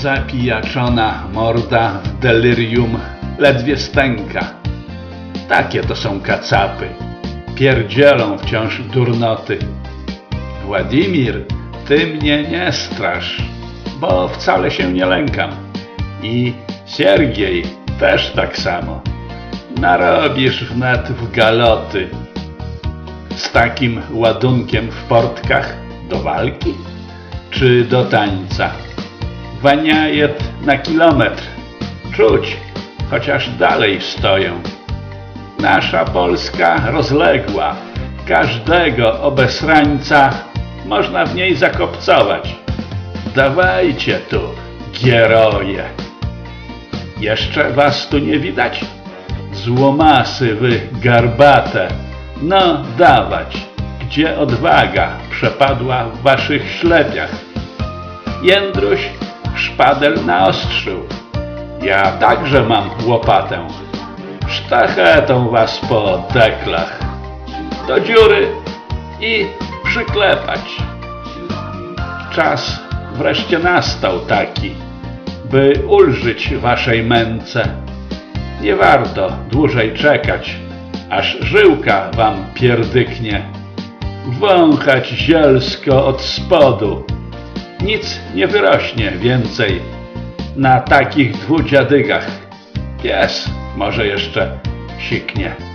Zapijaczona morda w delirium ledwie stęka. Takie to są kacapy. Pierdzielą wciąż durnoty. Władimir, ty mnie nie strasz, bo wcale się nie lękam. I Siergiej też tak samo. Narobisz wnet w galoty. Z takim ładunkiem w portkach do walki czy do tańca? Waniajet na kilometr. Czuć, chociaż dalej stoją. Nasza Polska rozległa. Każdego obesrańca można w niej zakopcować. Dawajcie tu, gieroje. Jeszcze was tu nie widać? Złomasy wy garbate. No dawać, gdzie odwaga przepadła w waszych ślepiach. Jędruś szpadel naostrzył. Ja także mam łopatę. Sztachetą was po deklach. Do dziury i przyklepać. Czas wreszcie nastał taki, by ulżyć waszej męce. Nie warto dłużej czekać, aż żyłka wam pierdyknie. Wąchać zielsko od spodu. Nic nie wyrośnie więcej na takich dwóch dziadygach. Pies może jeszcze siknie.